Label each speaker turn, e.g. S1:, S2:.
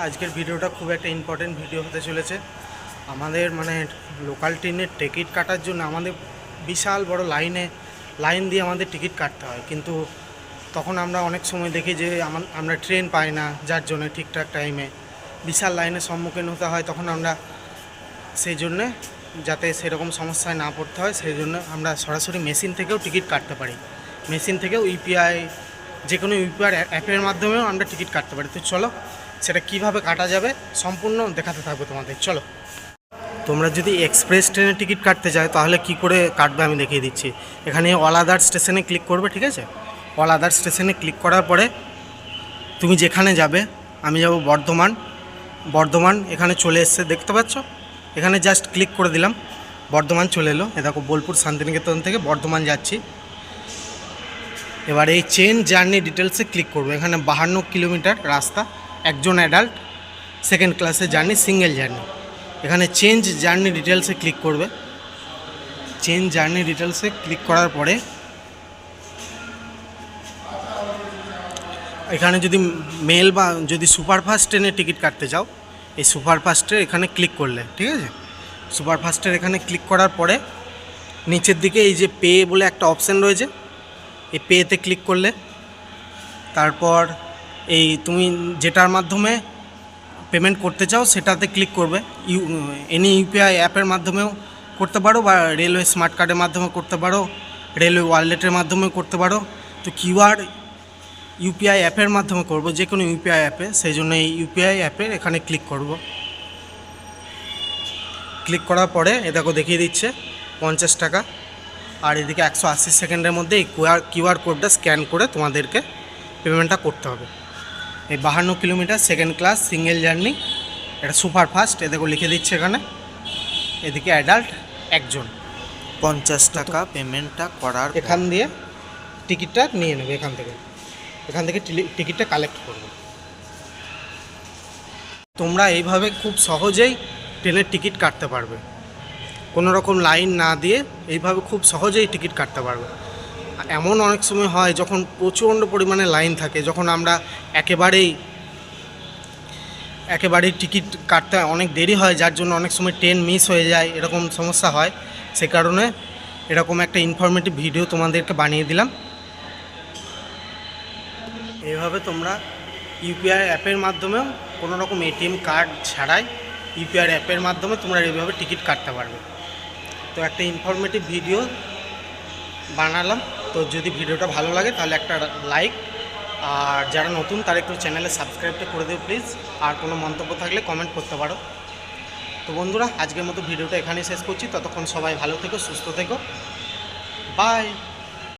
S1: আজকের ভিডিওটা খুব একটা ইম্পর্টেন্ট ভিডিও হতে চলেছে। আমাদের মানে লোকাল ট্রেনের টিকিট কাটার জন্য আমাদের বিশাল বড় লাইনে লাইন দিয়ে আমাদের টিকিট কাটতে হয়। কিন্তু তখন আমরা অনেক সময় দেখি যে আমা- আমরা ট্রেন পাই না, যার জন্য ঠিকঠাক টাইমে বিশাল লাইনের সম্মুখীন হতে হয়, তখন আমরা সেই জন্যে যাতে সেরকম সমস্যায় না পড়তে হয়, সেই জন্য আমরা সরাসরি মেশিন থেকেও টিকিট কাটতে পারি। মেশিন থেকেও ইউপিআই যে কোনো ইউপিআই অ্যাপের মাধ্যমেও আমরা টিকিট কাটতে পারি। তো চলো সেটা কীভাবে কাটা যাবে সম্পূর্ণ দেখাতে থাকব তোমাদের। চলো। তোমরা যদি এক্সপ্রেস ট্রেনের টিকিট কাটতে চাও তাহলে কি করে কাটবে আমি দেখিয়ে দিচ্ছি। এখানে অল আদার স্টেশনে ক্লিক করবে, ঠিক আছে? অল আদার স্টেশনে ক্লিক করার পরে তুমি যেখানে যাবে, আমি যাব বর্ধমান। বর্ধমান এখানে চলে এসছে, দেখতে পাচ্ছ? এখানে জাস্ট ক্লিক করে দিলাম, বর্ধমান চলে এলো। এ দেখো, বোলপুর শান্তিনিকেতন থেকে বর্ধমান যাচ্ছি। এবার এই চেন জার্নি ডিটেলসে ক্লিক করব। এখানে বাহান্ন কিলোমিটার রাস্তা। একজন অ্যাডাল্ট সেকেন্ড ক্লাসে জার্নি সিঙ্গেল জার্নি এখানে চেঞ্জ জার্নি ডিটেলসে ক্লিক করবে। চেঞ্জ জার্নি ডিটেলসে ক্লিক করার পরে, এখানে যদি মেল বা যদি সুপারফাস্ট ট্রেনের টিকিট কাটতে চাও এই সুপারফাস্টের এখানে ক্লিক করলে, ঠিক আছে? সুপারফাস্টের এখানে ক্লিক করার পরে, নিচের দিকে এই যে পে বলে একটা অপশান রয়েছে, এই পেতে ক্লিক করলে, তারপর এই তুমি যেটার মাধ্যমে পেমেন্ট করতে চাও, সেটাতে ক্লিক করবে। ইউ এনি ইউপিআই অ্যাপের মাধ্যমেও করতে পারো বা রেলওয়ে স্মার্ট কার্ডের মাধ্যমে করতে পারো রেলওয়ে ওয়ালেটের মাধ্যমে করতে পারো। তো কিউআর ইউপিআই অ্যাপের মাধ্যমে করব যে কোনো ইউপিআই অ্যাপে সেই জন্য এই ইউপিআই অ্যাপের এখানে ক্লিক করব। ক্লিক করার পরে, এ দেখো দেখিয়ে দিচ্ছে, পঞ্চাশ টাকা। আর এদিকে একশো আশি সেকেন্ডের মধ্যে এই কিউআর কিউআর কোডটা স্ক্যান করে তোমাদেরকে পেমেন্টটা করতে হবে। এই বাহান্ন kilometre second class single journey এটা সুপার ফাস্ট এ দেখো লিখে দিচ্ছে এখানে। এদিকে অ্যাডাল্ট একজন।
S2: পঞ্চাশ টাকা পেমেন্টটা করার
S1: এখান দিয়ে টিকিটটা নিয়ে নেবে এখান থেকে। এখান থেকে টিকিটটা কালেক্ট করবে। তোমরা এইভাবে খুব সহজেই ট্রেনের টিকিট কাটতে পারবে। কোনো রকম লাইন না দিয়ে এইভাবে খুব সহজেই টিকিট কাটতে পারবে। এমন অনেক সময় হয় যখন প্রচণ্ড পরিমাণে লাইন থাকে, যখন আমরা একেবারেই একেবারেই টিকিট কাটতে অনেক দেরি হয়, যার জন্য অনেক সময় ট্রেন মিস হয়ে যায়, এরকম সমস্যা হয়। সে কারণে এরকম একটা ইনফরমেটিভ ভিডিও তোমাদেরকে বানিয়ে দিলাম। এইভাবে তোমরা ইউপিআই অ্যাপের মাধ্যমেও কোনো রকম এটিএম কার্ড ছাড়াই ইউপিআই অ্যাপের মাধ্যমে তোমরা এইভাবে টিকিট কাটতে পারবে। তো একটা ইনফরমেটিভ ভিডিও বানালাম। তো যদি ভিডিওটা ভালো লাগে, তাহলে একটা লাইক আর যারা নতুন, তারা একটু চ্যানেলে সাবস্ক্রাইবটা করে দেবে প্লিজ আর কোনো মন্তব্য থাকলে কমেন্ট করতে পারো। তো বন্ধুরা, আজকের মতো ভিডিওটা এখানেই শেষ করছি। ততক্ষণ সবাই ভালো থেকো, সুস্থ থেকো। বাই